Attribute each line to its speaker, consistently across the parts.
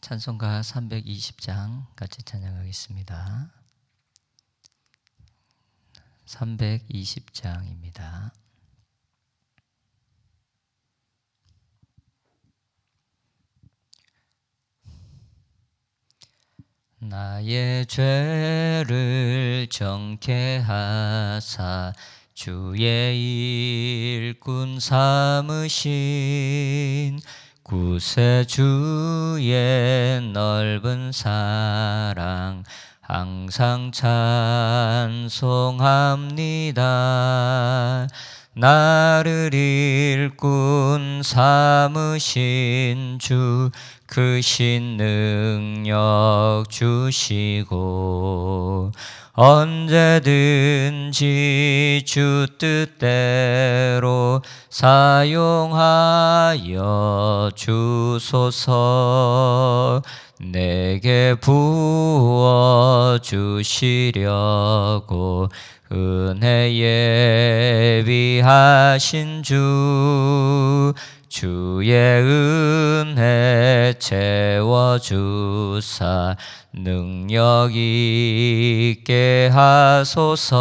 Speaker 1: 찬송가 320장 같이 찬양하겠습니다. 320장입니다. 나의 죄를 정케 하사 주의 일꾼 삼으신 구세주의 넓은 사랑 항상 찬송합니다. 나를 일꾼 삼으신 주 크신 능력 주시고 언제든지 주 뜻대로 사용하여 주소서 내게 부어 주시려고 은혜 예비하신 주 주의 은혜 채워주사 능력 있게 하소서.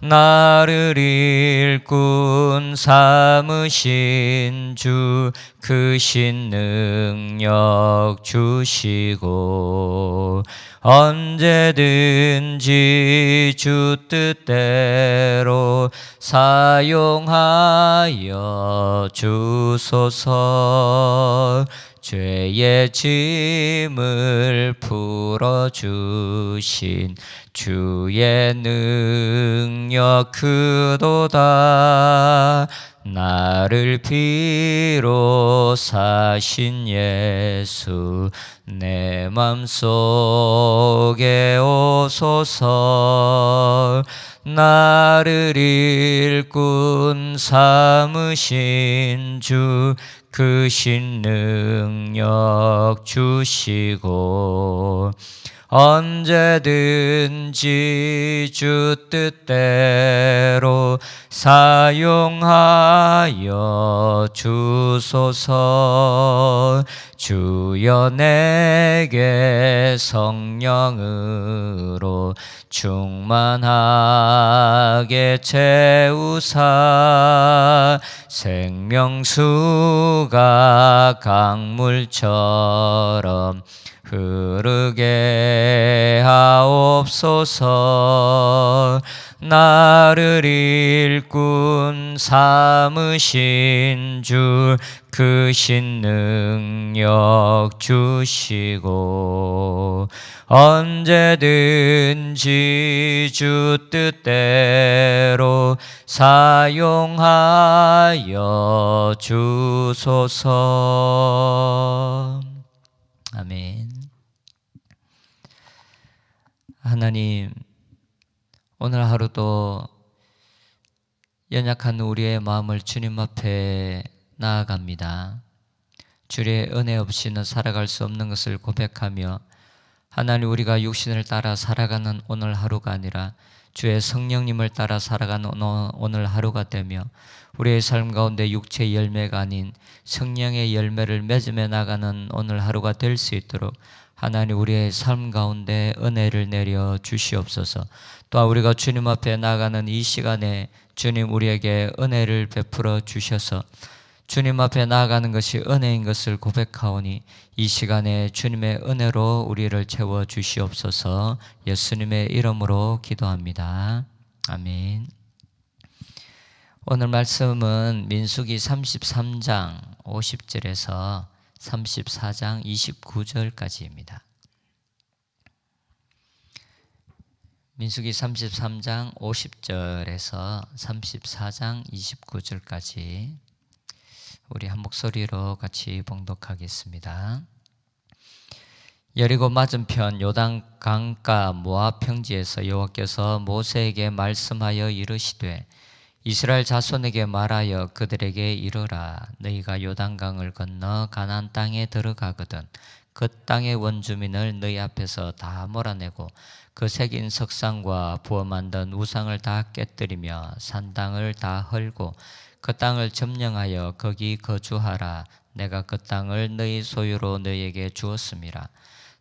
Speaker 1: 나를 일꾼 삼으신 주 크신 능력 주시고 언제든지 주 뜻대로 사용하여 주소서. 죄의 짐을 풀어주신 주의 능력 크도다. 나를 피로 사신 예수 내 맘속에 오소서 나를 일꾼 삼으신 주 크신 능력 주시고 언제든지 주 뜻대로 사용하여 주소서. 주여 내게 성령으로 충만하게 채우사. 생명수가 강물처럼 흐르게 하옵소서. 나를 일꾼 삼으신 주 크신 능력 주시고 언제든지 주 뜻대로 사용하여 주소서. 아멘 하나님 오늘 하루도 연약한 우리의 마음을 주님 앞에 나아갑니다. 주의 은혜 없이는 살아갈 수 없는 것을 고백하며 하나님 우리가 육신을 따라 살아가는 오늘 하루가 아니라 주의 성령님을 따라 살아가는 오늘 하루가 되며 우리의 삶 가운데 육체의 열매가 아닌 성령의 열매를 맺으며 나가는 오늘 하루가 될 수 있도록 하나님 우리의 삶 가운데 은혜를 내려 주시옵소서. 또한 우리가 주님 앞에 나가는 이 시간에 주님 우리에게 은혜를 베풀어 주셔서 주님 앞에 나아가는 것이 은혜인 것을 고백하오니 이 시간에 주님의 은혜로 우리를 채워 주시옵소서 예수님의 이름으로 기도합니다. 아멘. 오늘 말씀은 민수기 33장 50절에서 34장 29절까지입니다. 민수기 33장 50절에서 34장 29절까지 우리 한 목소리로 같이 봉독하겠습니다. 여리고 맞은편 요단 강가 모압 평지에서 여호와께서 모세에게 말씀하여 이르시되 이스라엘 자손에게 말하여 그들에게 이르라 너희가 요단강을 건너 가나안 땅에 들어가거든 그 땅의 원주민을 너희 앞에서 다 몰아내고 그 새긴 석상과 부어 만든 우상을 다 깨뜨리며 산당을 다 헐고 그 땅을 점령하여 거기 거주하라. 내가 그 땅을 너희 소유로 너희에게 주었음이라.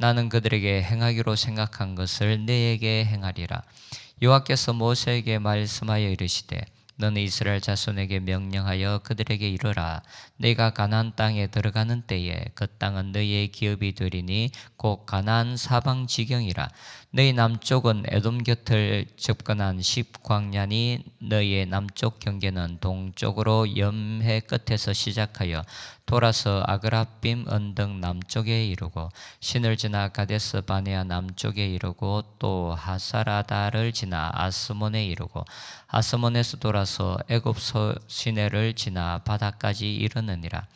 Speaker 1: 나는 그들에게 행하기로 생각한 것을 너희에게 행하리라. 여호와께서 모세에게 말씀하여 이르시되 너는 이스라엘 자손에게 명령하여 그들에게 이르라. 내가 가나안 땅에 들어가는 때에 그 땅은 너희의 기업이 되리니 곧 가나안 사방 지경이라 너희 남쪽은 에돔 곁을 접근한 십 광년이 너희의 남쪽 경계는 동쪽으로 염해 끝에서 시작하여 돌아서 아그라빔 언덕 남쪽에 이르고 신을 지나 가데스 바네아 남쪽에 이르고 또 하사라다를 지나 아스몬에 이르고 아스몬에서 돌아서 애굽 시내를 지나 바다까지 이르느니라.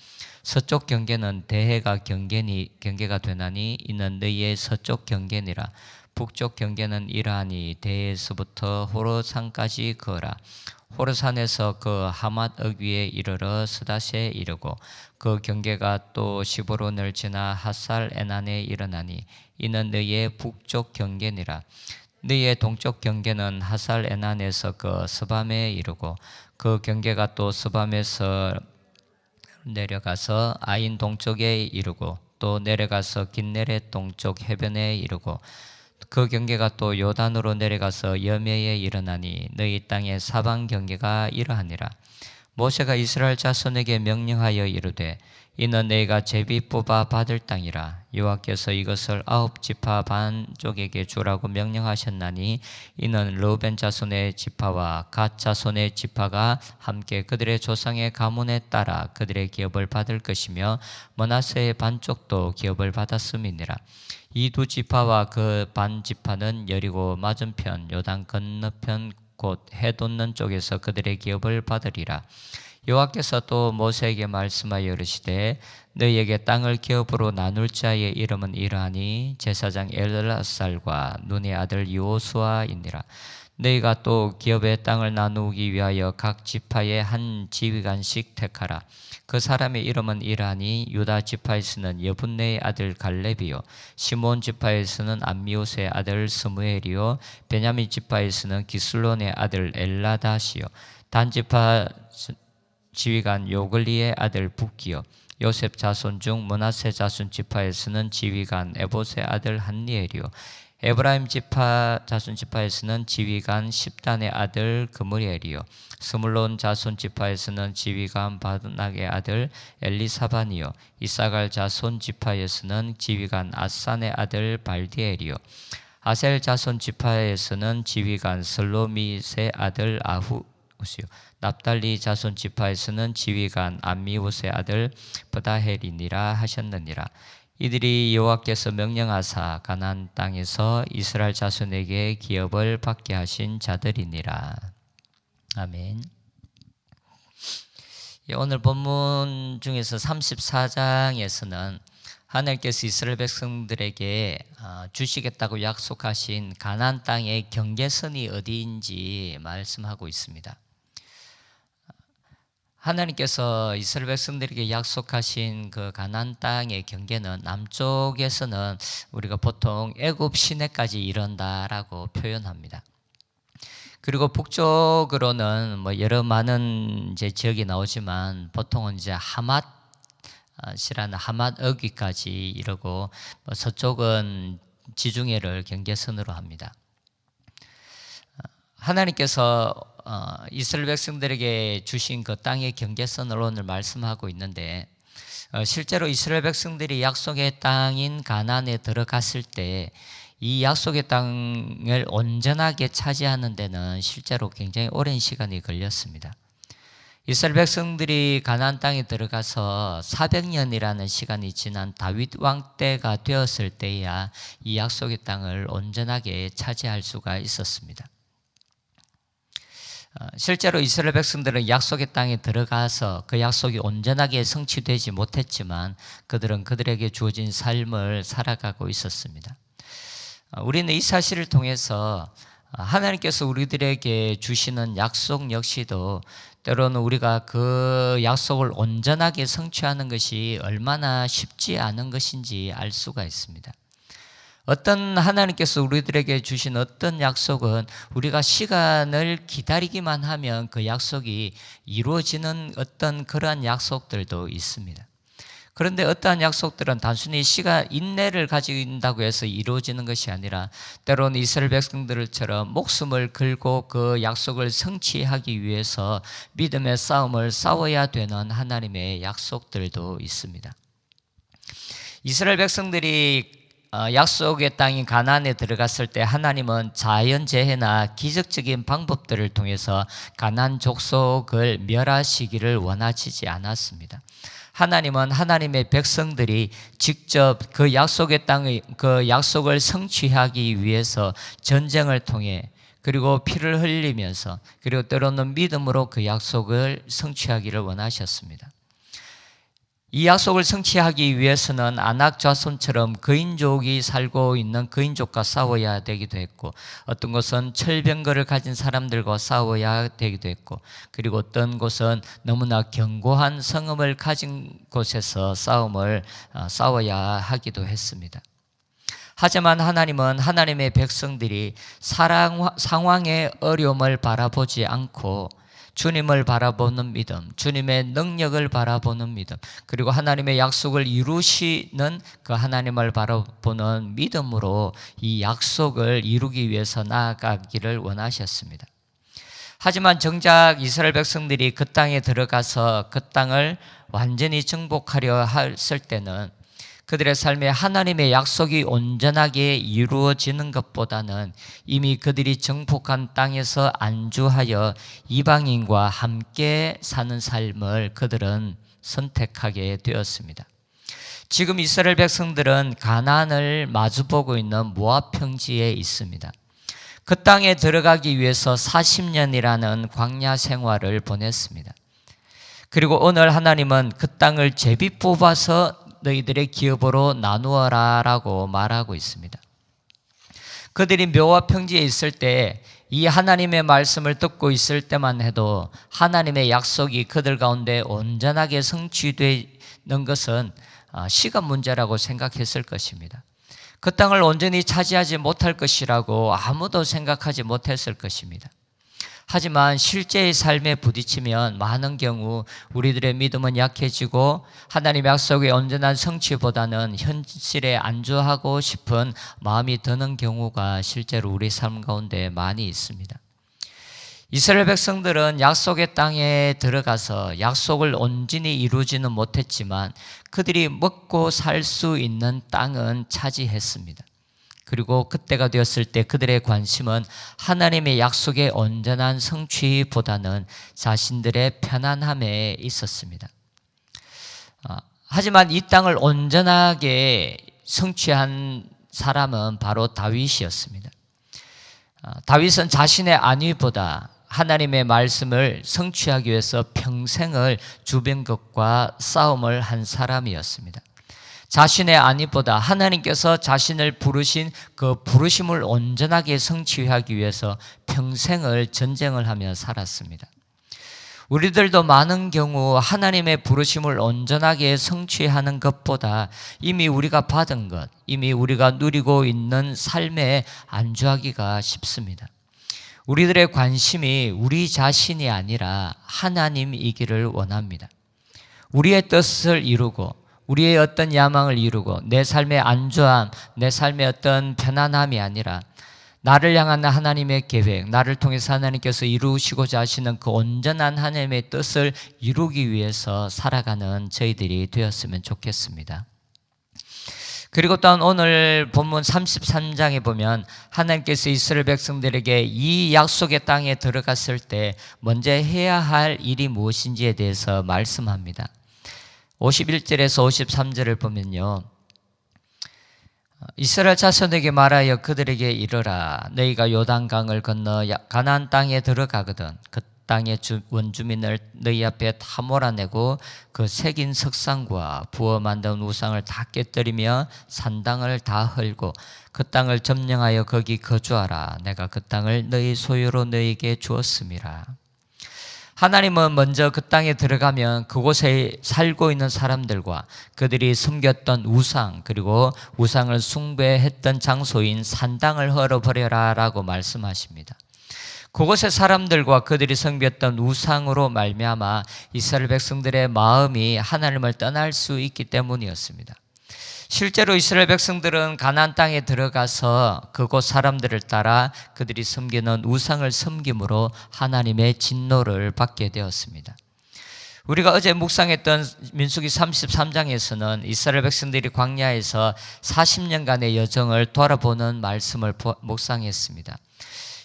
Speaker 1: 서쪽 경계는 대해가 경계니 경계가 되나니 이는 너희의 서쪽 경계니라 북쪽 경계는 이러하니 대에서부터 호르산까지 거라. 호르산에서 그 하맛 어귀에 이르러 스다시에 이르고 그 경계가 또 시보론을 지나 핫살 에난에 일어나니 이는 너희의 북쪽 경계니라. 너희의 동쪽 경계는 하살 에난에서 그 스밤에 이르고 그 경계가 또 스밤에서 내려가서 아인 동쪽에 이르고 또 내려가서 긴네레 동쪽 해변에 이르고 그 경계가 또 요단으로 내려가서 여매에 일어나니 너희 땅의 사방 경계가 이러하니라. 모세가 이스라엘 자손에게 명령하여 이르되 이는 내가 제비 뽑아 받을 땅이라. 여호와께서 이것을 아홉 지파 반족에게 주라고 명령하셨나니 이는 로벤 자손의 지파와 갓 자손의 지파가 함께 그들의 조상의 가문에 따라 그들의 기업을 받을 것이며 머나세의 반쪽도 기업을 받았음이니라. 이 두 지파와 그 반 지파는 여리고 맞은편 요단 건너편 곧 해돋는 쪽에서 그들의 기업을 받으리라. 여호와께서 또 모세에게 말씀하여 이르시되 너희에게 땅을 기업으로 나눌 자의 이름은 이러하니 제사장 엘라살과 눈의 아들 요수아이니라 너희가 또 기업의 땅을 나누기 위하여 각 지파의 한 지휘관씩 택하라. 그 사람의 이름은 이러하니 유다 지파에서는 여분네의 아들 갈렙이요 시몬 지파에서는 암미옷의 아들 스무엘이요 베냐민 지파에서는 기슬론의 아들 엘라다시요. 단 지파 지휘관 요글리의 아들 북기요. 요셉 자손 중 문하세 자손 지파에서는 지휘관 에봇의 아들 한니엘이요 에브라임 지파 자손 지파에서는 지휘관 십단의 아들 그무리엘이요. 스물론 자손 지파에서는 지휘관 바드낙의 아들 엘리사반이요. 이사갈 자손 지파에서는 지휘관 아산의 아들 발디엘이요. 아셀 자손 지파에서는 지휘관 슬로미의 아들 아후시요. 납달리 자손 지파에서는 지휘관 암미옷의 아들 브다헬이니라 하셨느니라. 이들이 여호와께서 명령하사 가나안 땅에서 이스라엘 자손에게 기업을 받게 하신 자들이니라. 아멘. 예, 오늘 본문 중에서 34장에서는 하나님께서 이스라엘 백성들에게 어, 주시겠다고 약속하신 가나안 땅의 경계선이 어디인지 말씀하고 있습니다. 하나님께서 이스라엘 백성들에게 약속하신 그 가나안 땅의 경계는 남쪽에서는 우리가 보통 애굽 시내까지 이른다라고 표현합니다. 그리고 북쪽으로는 뭐 여러 많은 이제 지역이 나오지만 보통은 이제 하맛 시라는 하맛 어귀까지 이르고 뭐 서쪽은 지중해를 경계선으로 합니다. 하나님께서 어, 이스라엘 백성들에게 주신 그 땅의 경계선을 오늘 말씀하고 있는데 어, 실제로 이스라엘 백성들이 약속의 땅인 가나안에 들어갔을 때 이 약속의 땅을 온전하게 차지하는 데는 실제로 굉장히 오랜 시간이 걸렸습니다. 이스라엘 백성들이 가나안 땅에 들어가서 400년이라는 시간이 지난 다윗 왕 때가 되었을 때야 이 약속의 땅을 온전하게 차지할 수가 있었습니다. 어, 실제로 이스라엘 백성들은 약속의 땅에 들어가서 그 약속이 온전하게 성취되지 못했지만 그들은 그들에게 주어진 삶을 살아가고 있었습니다. 어, 우리는 이 사실을 통해서 어, 하나님께서 우리들에게 주시는 약속 역시도 때로는 우리가 그 약속을 온전하게 성취하는 것이 얼마나 쉽지 않은 것인지 알 수가 있습니다. 어떤 하나님께서 우리들에게 주신 어떤 약속은 우리가 시간을 기다리기만 하면 그 약속이 이루어지는 어떤 그러한 약속들도 있습니다. 그런데 어떠한 약속들은 단순히 시간 인내를 가진다고 해서 이루어지는 것이 아니라 때로는 이스라엘 백성들처럼 목숨을 걸고 그 약속을 성취하기 위해서 믿음의 싸움을 싸워야 되는 하나님의 약속들도 있습니다. 이스라엘 백성들이 어, 약속의 땅인 가나안에 들어갔을 때 하나님은 자연 재해나 기적적인 방법들을 통해서 가나안 족속을 멸하시기를 원하시지 않았습니다. 하나님은 하나님의 백성들이 직접 그 약속의 땅의 그 약속을 성취하기 위해서 전쟁을 통해 그리고 피를 흘리면서 그리고 때로는 믿음으로 그 약속을 성취하기를 원하셨습니다. 이 약속을 성취하기 위해서는 아낙 자손처럼 그인족이 살고 있는 그인족과 싸워야 되기도 했고 어떤 곳은 철병거를 가진 사람들과 싸워야 되기도 했고 그리고 어떤 곳은 너무나 견고한 성읍을 가진 곳에서 싸움을 어, 싸워야 하기도 했습니다. 하지만 하나님은 하나님의 백성들이 사랑, 상황의 어려움을 바라보지 않고 주님을 바라보는 믿음, 주님의 능력을 바라보는 믿음, 그리고 하나님의 약속을 이루시는 그 하나님을 바라보는 믿음으로 이 약속을 이루기 위해서 나아가기를 원하셨습니다. 하지만 정작 이스라엘 백성들이 그 땅에 들어가서 그 땅을 완전히 정복하려 했을 때는 그들의 삶에 하나님의 약속이 온전하게 이루어지는 것보다는 이미 그들이 정복한 땅에서 안주하여 이방인과 함께 사는 삶을 그들은 선택하게 되었습니다. 지금 이스라엘 백성들은 가나안을 마주보고 있는 모압 평지에 있습니다. 그 땅에 들어가기 위해서 40년이라는 광야 생활을 보냈습니다. 그리고 오늘 하나님은 그 땅을 제비 뽑아서 너희들의 기업으로 나누어라라고 말하고 있습니다. 그들이 묘와 평지에 있을 때 이 하나님의 말씀을 듣고 있을 때만 해도 하나님의 약속이 그들 가운데 온전하게 성취되는 것은 아, 시간 문제라고 생각했을 것입니다. 그 땅을 온전히 차지하지 못할 것이라고 아무도 생각하지 못했을 것입니다. 하지만 실제의 삶에 부딪히면 많은 경우 우리들의 믿음은 약해지고 하나님의 약속의 온전한 성취보다는 현실에 안주하고 싶은 마음이 드는 경우가 실제로 우리 삶 가운데 많이 있습니다. 이스라엘 백성들은 약속의 땅에 들어가서 약속을 온전히 이루지는 못했지만 그들이 먹고 살 수 있는 땅은 차지했습니다. 그리고 그때가 되었을 때 그들의 관심은 하나님의 약속의 온전한 성취보다는 자신들의 편안함에 있었습니다. 아, 하지만 이 땅을 온전하게 성취한 사람은 바로 다윗이었습니다. 아, 다윗은 자신의 안위보다 하나님의 말씀을 성취하기 위해서 평생을 주변 것과 싸움을 한 사람이었습니다. 자신의 안위보다 하나님께서 자신을 부르신 그 부르심을 온전하게 성취하기 위해서 평생을 전쟁을 하며 살았습니다. 우리들도 많은 경우 하나님의 부르심을 온전하게 성취하는 것보다 이미 우리가 받은 것, 이미 우리가 누리고 있는 삶에 안주하기가 쉽습니다. 우리들의 관심이 우리 자신이 아니라 하나님이기를 원합니다. 우리의 뜻을 이루고 우리의 어떤 야망을 이루고 내 삶의 안주함, 내 삶의 어떤 편안함이 아니라 나를 향한 하나님의 계획, 나를 통해서 하나님께서 이루시고자 하시는 그 온전한 하나님의 뜻을 이루기 위해서 살아가는 저희들이 되었으면 좋겠습니다. 그리고 또한 오늘 본문 33장에 보면 하나님께서 이스라엘 백성들에게 이 약속의 땅에 들어갔을 때 먼저 해야 할 일이 무엇인지에 대해서 말씀합니다. 51절에서 53절을 보면요. 이스라엘 자손에게 말하여 그들에게 이르라. 너희가 요단강을 건너 야- 가나안 땅에 들어가거든. 그 땅의 주- 원주민을 너희 앞에 다 몰아내고 그 새긴 석상과 부어 만든 우상을 다 깨뜨리며 산당을 다 헐고 그 땅을 점령하여 거기 거주하라. 내가 그 땅을 너희 소유로 너희에게 주었음이라 하나님은 먼저 그 땅에 들어가면 그곳에 살고 있는 사람들과 그들이 섬겼던 우상 그리고 우상을 숭배했던 장소인 산당을 헐어버려라 라고 말씀하십니다. 그곳의 사람들과 그들이 섬겼던 우상으로 말미암아 이스라엘 백성들의 마음이 하나님을 떠날 수 있기 때문이었습니다. 실제로 이스라엘 백성들은 가나안 땅에 들어가서 그곳 사람들을 따라 그들이 섬기는 우상을 섬김으로 하나님의 진노를 받게 되었습니다. 우리가 어제 묵상했던 민수기 33장에서는 이스라엘 백성들이 광야에서 40년간의 여정을 돌아보는 말씀을 보- 묵상했습니다.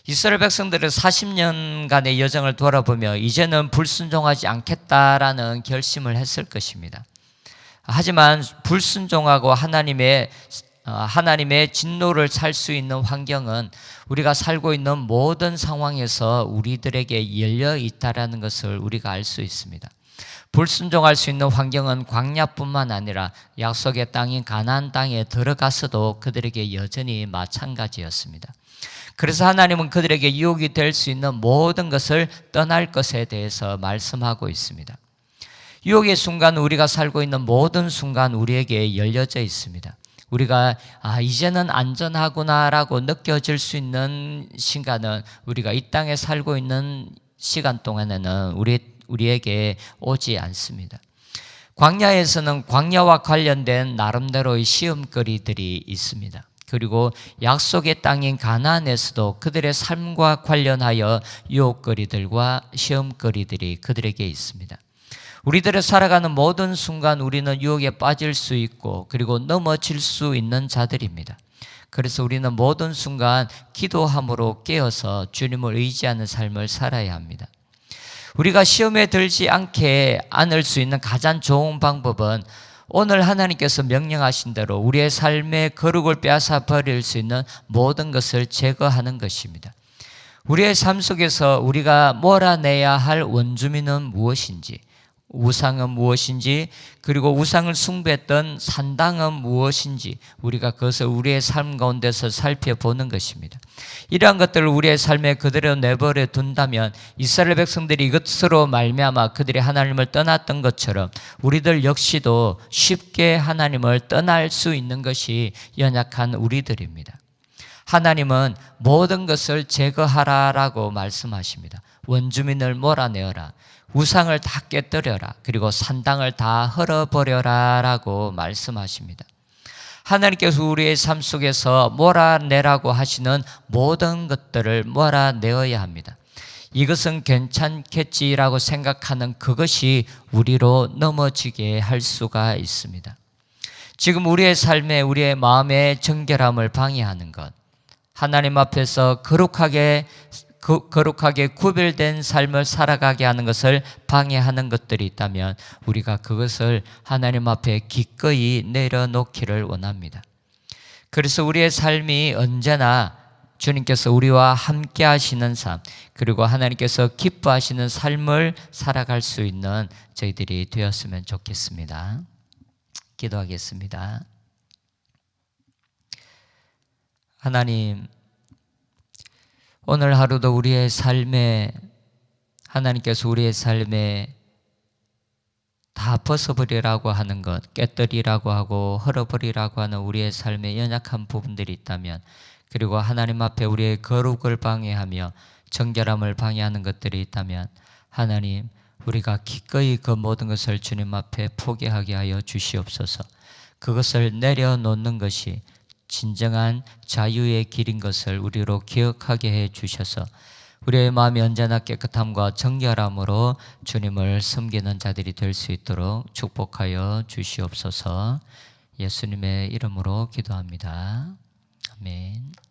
Speaker 1: 이스라엘 백성들은 40년간의 여정을 돌아보며 이제는 불순종하지 않겠다라는 결심을 했을 것입니다. 하지만 불순종하고 하나님의 어, 하나님의 진노를 살 수 있는 환경은 우리가 살고 있는 모든 상황에서 우리들에게 열려 있다라는 것을 우리가 알 수 있습니다. 불순종할 수 있는 환경은 광야뿐만 아니라 약속의 땅인 가나안 땅에 들어가서도 그들에게 여전히 마찬가지였습니다. 그래서 하나님은 그들에게 유혹이 될 수 있는 모든 것을 떠날 것에 대해서 말씀하고 있습니다. 유혹의 순간 우리가 살고 있는 모든 순간 우리에게 열려져 있습니다. 우리가 아 이제는 안전하구나라고 느껴질 수 있는 시간은 우리가 이 땅에 살고 있는 시간 동안에는 우리 우리에게 오지 않습니다. 광야에서는 광야와 관련된 나름대로의 시험거리들이 있습니다. 그리고 약속의 땅인 가나안에서도 그들의 삶과 관련하여 유혹거리들과 시험거리들이 그들에게 있습니다. 우리들의 살아가는 모든 순간 우리는 유혹에 빠질 수 있고 그리고 넘어질 수 있는 자들입니다. 그래서 우리는 모든 순간 기도함으로 깨어서 주님을 의지하는 삶을 살아야 합니다. 우리가 시험에 들지 않게 안을 수 있는 가장 좋은 방법은 오늘 하나님께서 명령하신 대로 우리의 삶의 거룩을 빼앗아 버릴 수 있는 모든 것을 제거하는 것입니다. 우리의 삶 속에서 우리가 몰아내야 할 원주민은 무엇인지, 우상은 무엇인지, 그리고 우상을 숭배했던 산당은 무엇인지 우리가 그것을 우리의 삶 가운데서 살펴보는 것입니다. 이러한 것들을 우리의 삶에 그대로 내버려 둔다면 이스라엘 백성들이 이것으로 말미암아 그들이 하나님을 떠났던 것처럼 우리들 역시도 쉽게 하나님을 떠날 수 있는 것이 연약한 우리들입니다. 하나님은 모든 것을 제거하라라고 말씀하십니다. 원주민을 몰아내어라. 우상을 다 깨뜨려라. 그리고 산당을 다 헐어버려라 라고 말씀하십니다. 하나님께서 우리의 삶 속에서 몰아내라고 하시는 모든 것들을 몰아내어야 합니다. 이것은 괜찮겠지라고 생각하는 그것이 우리로 넘어지게 할 수가 있습니다. 지금 우리의 삶에 우리의 마음의 정결함을 방해하는 것, 하나님 앞에서 거룩하게 그, 거룩하게 구별된 삶을 살아가게 하는 것을 방해하는 것들이 있다면 우리가 그것을 하나님 앞에 기꺼이 내려놓기를 원합니다. 그래서 우리의 삶이 언제나 주님께서 우리와 함께 하시는 삶, 그리고 하나님께서 기뻐하시는 삶을 살아갈 수 있는 저희들이 되었으면 좋겠습니다. 기도하겠습니다. 하나님, 오늘 하루도 우리의 삶에 하나님께서 우리의 삶에 다 벗어버리라고 하는 것, 깨뜨리라고 하고 헐어버리라고 하는 우리의 삶의 연약한 부분들이 있다면 그리고 하나님 앞에 우리의 거룩을 방해하며 정결함을 방해하는 것들이 있다면 하나님 우리가 기꺼이 그 모든 것을 주님 앞에 포기하게 하여 주시옵소서. 그것을 내려놓는 것이 진정한 자유의 길인 것을 우리로 기억하게 해 주셔서 우리의 마음이 언제나 깨끗함과 정결함으로 주님을 섬기는 자들이 될 수 있도록 축복하여 주시옵소서 예수님의 이름으로 기도합니다. 아멘.